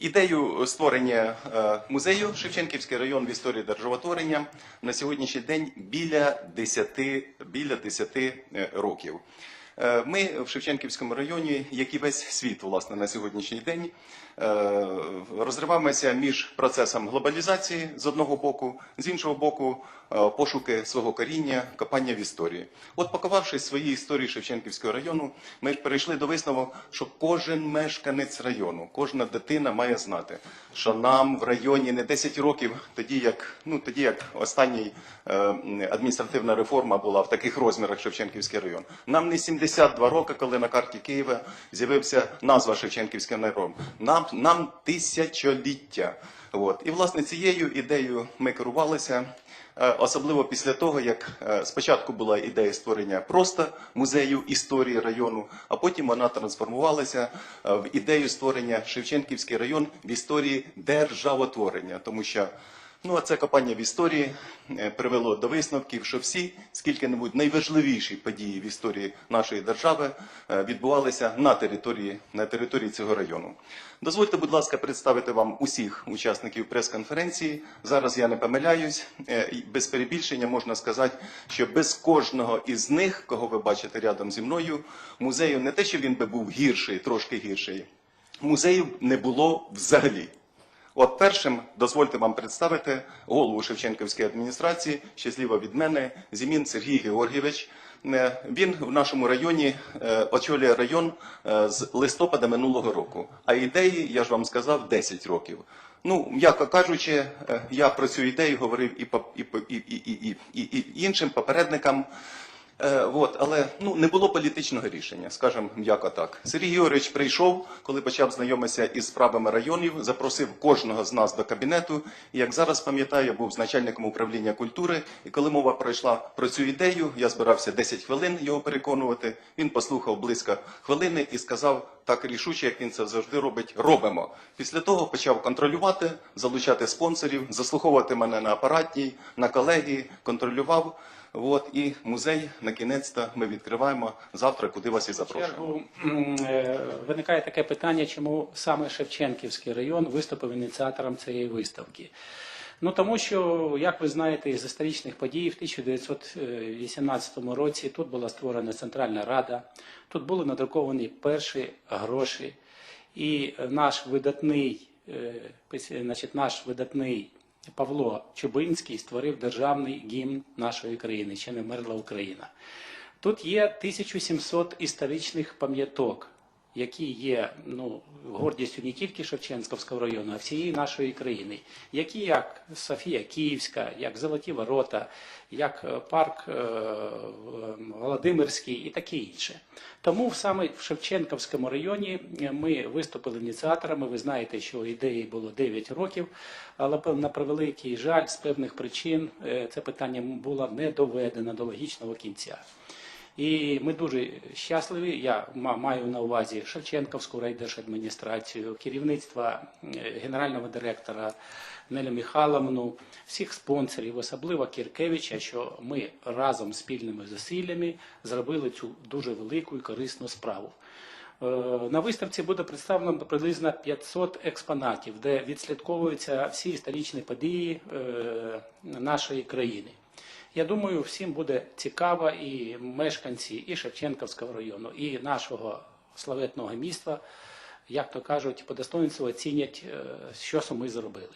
Ідею створення е, музею Шевченківський район в історії державотворення на сьогоднішній день біля 10, біля 10 е, років. Е, Ми в Шевченківському районі, як і весь світ, власне, на сьогоднішній день, е, розриваємося між процесом глобалізації з одного боку, з іншого боку, е, пошуки свого коріння, копання в історії. От пакувавши свої історії Шевченківського району, ми перейшли до висновку, що кожен мешканець району, кожна дитина має знати, що нам в районі не 10 років, тоді як ну тоді як останній адміністративна реформа була в таких розмірах Шевченківський район. Нам не 72 роки, коли на карті Києва з'явився назва Шевченківський район. Нам нам тисячоліття. От і власне цією ідеєю ми керувалися. Е, Особливо після того, як е, спочатку була ідея створення просто музею історії району, а потім вона трансформувалася е, в ідею створення Шевченківський район в історії державотворення, тому що ну а це копання в історії е, привело до висновків, що всі скільки-небудь найважливіші події в історії нашої держави е, відбувалися на території на території цього району. Дозвольте, будь ласка, представити вам усіх учасників прес-конференції. Зараз я не помиляюсь. е, Без перебільшення можна сказати, що без кожного із них, кого ви бачите рядом зі мною, музею не те, що він би був гірший, трошки гірший, музею не було взагалі. От першим дозвольте вам представити голову Шевченківської адміністрації, ще зліва від мене, Зімін Сергій Георгійович. Е, Він в нашому районі е, очолює район е, з листопада минулого року. А ідеї, я ж вам сказав, 10 років. Ну, м'яко кажучи, я про цю ідею говорив і, і, і іншим попередникам. Е, от, але ну, не було політичного рішення, скажімо м'яко так. Сергій Георгійович прийшов, коли почав знайомитися із справами районів, запросив кожного з нас до кабінету. І як зараз пам'ятаю, я був начальником управління культури. І коли мова пройшла про цю ідею, я збирався 10 хвилин його переконувати. Він послухав близько хвилини і сказав так рішуче, як він це завжди робить. Робимо. Після того почав контролювати, залучати спонсорів, заслуховувати мене на апаратній, на колегії, контролював. От і музей на кінець-то ми відкриваємо завтра, куди вас і запрошуємо. чергу е, виникає таке питання, чому саме Шевченківський район виступив ініціатором цієї виставки. Ну тому що, як ви знаєте, із історичних подій в 1918 році тут була створена Центральна Рада, тут були надруковані перші гроші, і наш видатний, е, значить, наш видатний Павло Чубинський створив державний гімн нашої країни, ще не мерла Україна. Тут є 1700 історичних пам'яток, які є ну, гордістю не тільки Шевченківського району, а всієї нашої країни, які як Софія Київська, як Золоті Ворота, як е, парк е, Володимирський і таке інше. Тому саме в Шевченківському районі ми виступили ініціаторами. Ви знаєте, що ідеї було 9 років, але на превеликий жаль, з певних причин е, це питання було не доведено до логічного кінця. І ми дуже щасливі. Я ма- маю на увазі Шевченківську райдержадміністрацію, керівництво е, генерального директора Нелю Михайловну, всіх спонсорів, особливо Кіркевича, що ми разом спільними зусиллями зробили цю дуже велику і корисну справу. Е, На виставці буде представлено приблизно 500 експонатів, де відслідковуються всі історичні події е, нашої країни. Я думаю, всім буде цікаво і мешканці і Шевченківського району, і нашого славетного міста, як то кажуть, по достоинству оцінять, е, що ми зробили.